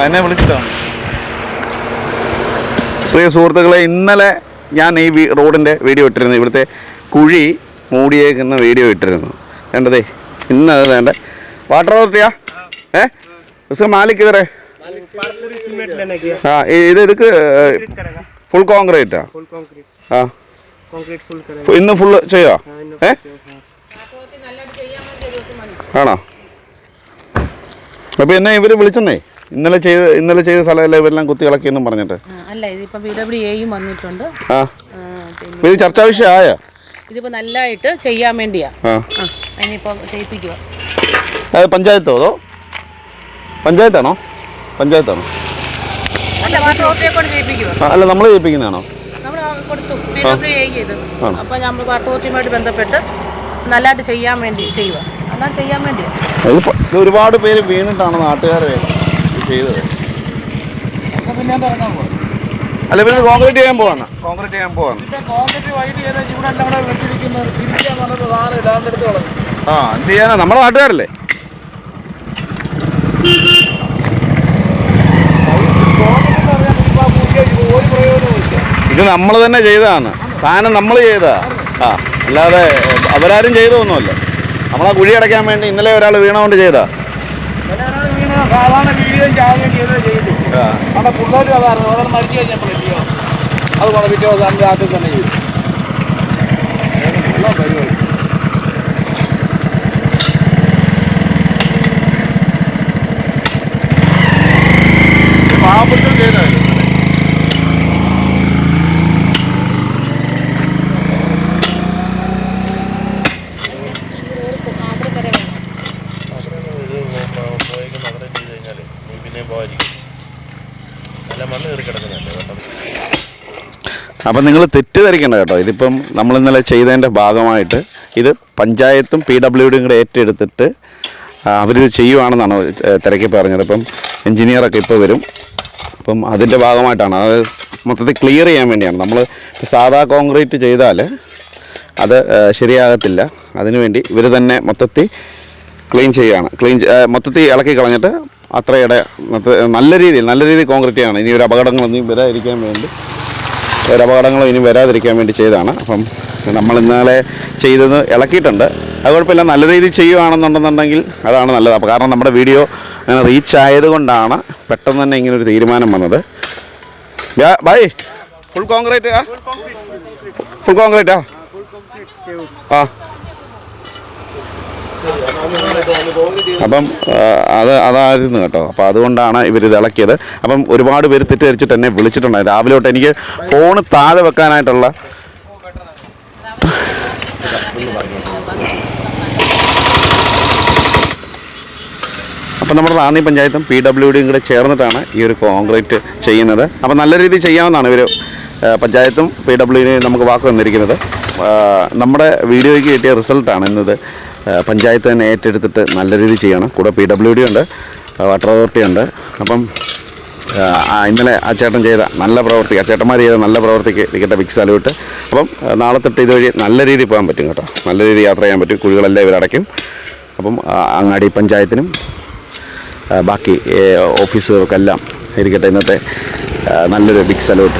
എന്നെ വിളിച്ചിട്ടാണ് പ്രിയ സുഹൃത്തുക്കളെ ഇന്നലെ ഞാൻ ഈ റോഡിന്റെ വീഡിയോ ഇട്ടിരുന്നു. ഇവിടുത്തെ കുഴി മൂടിയേക്കുന്ന വീഡിയോ ഇട്ടിരുന്നു. വേണ്ടതേ ഇന്ന് അത് വേണ്ട. വാട്ടർ അതോറിറ്റിയാ ഏ? ഉസ്ക മാലിക് ഇതറേ ആ ഇത് ഇതൊക്കെ ഫുൾ കോൺക്രീറ്റാ? ആ. ഇന്ന് ഫുള്ള് ചെയ്യോ? ഏ? ആണോ? അപ്പോൾ എന്നെ ഇവർ വിളിച്ചെന്നേ? ഇന്നലെ ചെയ്ത് ഇന്നലെ ചെയ്ത സ്ഥലമല്ല ഇവരെല്ലാം കുത്തി ഇളക്കിയെന്നും പറഞ്ഞിട്ട്? അല്ല ഇതിപ്പോ പി ഡബ്ല്യു എയും വന്നിട്ടുണ്ട്. ആ. അപ്പോൾ ഇത് ചർച്ചാ വിഷയമായ? ഇതിപ്പോ നല്ലതായിട്ട് ചെയ്യാൻ വേണ്ടിയാ. ആ. ആ ഇനിയിപ്പോൾ ചെയ്യിപ്പിക്കുക അത് പഞ്ചായത്തോ അതോ? പഞ്ചായത്താണോ? പഞ്ചായത്താണോ? അല്ല വാട്ടർ അതോറിറ്റിയെ കൊണ്ട് ചെയ്യിപ്പിക്കുക ആ, അല്ല നമ്മൾ ചെയ്യിപ്പിക്കുന്നതാണോ? നമ്മൾ കൊടുത്തു പി ഡബ്ല്യു എ ചെയ്തു ആണോ? അപ്പോൾ നമ്മൾ വാട്ടർ അതോറിറ്റിയുമായിട്ട് ബന്ധപ്പെട്ട് നല്ലതായിട്ട് ചെയ്യാൻ വേണ്ടി ചെയ്യുക അന്നാ ചെയ്യാൻ വേണ്ടിയാ. ഇത് പ- ഇത് ഒരുപാട് പേര് വീണിട്ടാണ് നാട്ടുകാരെ ഇത് ചെയ്തത്. അല്ല പിന്നെ കോൺക്രീറ്റ് ചെയ്യാൻ പോവാന്ന്. കോൺക്രീറ്റ് ചെയ്യാൻ കളഞ്ഞു. ആ എന്ത് ചെയ്യാനാ? നമ്മുടെ നാട്ടുകാരല്ലേ? ഇത് നമ്മൾ തന്നെ ചെയ്തതാണ്. സാധനം നമ്മൾ ചെയ്തതാ ആ അല്ലാതെ അവരാരും ചെയ്തതൊന്നുമല്ല. നമ്മളാ കുഴി അടയ്ക്കാൻ വേണ്ടി ഇന്നലെ ഒരാൾ വീണ കൊണ്ട് ചെയ്താ. സാധാരണ വീഡിയോ ചാവുകയും ചെയ്തേ. അവിടെ പിള്ളേരും ഓരോ മരിച്ചു കഴിഞ്ഞപ്പോൾ അത് പിറ്റേ ദിവസം അതിന്റെ ആദ്യം തന്നെ ചെയ്തു പരിപാടി. അപ്പം നിങ്ങൾ തെറ്റിദ്ധരിക്കേണ്ട കേട്ടോ. ഇതിപ്പം നമ്മൾ ഇന്നലെ ചെയ്തതിന്റെ ഭാഗമായിട്ട് ഇത് പഞ്ചായത്തും പി ഡബ്ല്യു ഡിയും കൂടെ ഏറ്റെടുത്തിട്ട് അവരിത് ചെയ്യുവാണെന്നാണ് തിരക്കി പറഞ്ഞത്. ഇപ്പം എൻജിനീയറൊക്കെ ഇപ്പോൾ വരും. അപ്പം അതിന്റെ ഭാഗമായിട്ടാണ്. അത് മൊത്തത്തിൽ ക്ലിയർ ചെയ്യാൻ വേണ്ടിയാണ്. നമ്മൾ സാധാ കോൺക്രീറ്റ് ചെയ്താൽ അത് ശരിയാകത്തില്ല. അതിനുവേണ്ടി ഇവർ തന്നെ മൊത്തത്തിൽ ക്ലീൻ ചെയ്യുകയാണ് ക്ലീൻ മൊത്തത്തിൽ ഇളക്കി കളഞ്ഞിട്ട് അത്രയുടെ നല്ല രീതിയിൽ നല്ല രീതിയിൽ കോൺക്രീറ്റ് ചെയ്യണം ഇനി ഒരു അപകടങ്ങളൊന്നും വരാതിരിക്കാൻ വേണ്ടി ഒരു അപകടങ്ങളും ഇനി വരാതിരിക്കാൻ വേണ്ടി ചെയ്തതാണ്. അപ്പം നമ്മൾ ഇന്നലെ ചെയ്തത് ഇളക്കിയിട്ടുണ്ട്. അത് കുഴപ്പമില്ല. നല്ല രീതിയിൽ ചെയ്യുകയാണെന്നുണ്ടെന്നുണ്ടെങ്കിൽ അതാണ് നല്ലത്. അപ്പോൾ കാരണം നമ്മുടെ വീഡിയോ റീച്ച് ആയതുകൊണ്ടാണ് പെട്ടെന്ന് തന്നെ ഇങ്ങനെ ഒരു തീരുമാനം വന്നത്. ബൈ ഫുൾ കോൺക്രീറ്റ് ഫുൾ കോൺക്രീറ്റാ ആ. അപ്പം അത് അതായിരുന്നു കേട്ടോ. അപ്പോൾ അതുകൊണ്ടാണ് ഇവരിത് ഇളക്കിയത്. അപ്പം ഒരുപാട് പേര് തെറ്റിദ്ധരിച്ചിട്ട് എന്നെ വിളിച്ചിട്ടുണ്ടായിരുന്നു രാവിലെ തൊട്ട് എനിക്ക് ഫോണ് താഴെ വെക്കാനായിട്ടുള്ള അപ്പം നമ്മുടെ റാന്നി പഞ്ചായത്തും പി ഡബ്ല്യു ഡിയും കൂടെ ചേർന്നിട്ടാണ് ഈ ഒരു കോൺക്രീറ്റ് ചെയ്യുന്നത്. അപ്പം നല്ല രീതിയിൽ ചെയ്യാവുന്നതാണ് ഇവർ പഞ്ചായത്തും പി ഡബ്ല്യു ഡിയും നമുക്ക് വാക്ക് തന്നിരിക്കുന്നത് നമ്മുടെ വീഡിയോയ്ക്ക് കിട്ടിയ റിസൾട്ടാണ് ഇന്നത്. പഞ്ചായത്ത് തന്നെ ഏറ്റെടുത്തിട്ട് നല്ല രീതിയിൽ ചെയ്യണം. കൂടെ പി ഡബ്ല്യു ഡി ഉണ്ട് വാട്ടർ അതോറിറ്റി ഉണ്ട്. അപ്പം ഇന്നലെ ആ ചെയ്ത നല്ല പ്രവൃത്തി ആ ചേട്ടന്മാർ ചെയ്ത നല്ല പ്രവൃത്തിക്ക് ഇരിക്കട്ടെ ബിഗ് സാലൂട്ട് അപ്പം നാളെ തൊട്ട് ഇതുവഴി നല്ല രീതിയിൽ പോകാൻ പറ്റും കേട്ടോ. നല്ല രീതിയിൽ യാത്ര ചെയ്യാൻ പറ്റും. കുഴികളെല്ലാം ഇവരടയ്ക്കും അപ്പം അങ്ങാടി പഞ്ചായത്തിനും ബാക്കി ഓഫീസുകൾക്കെല്ലാം ഇരിക്കട്ടെ. ഇന്നത്തെ നല്ലൊരു ബിഗ് സല്യൂട്ട്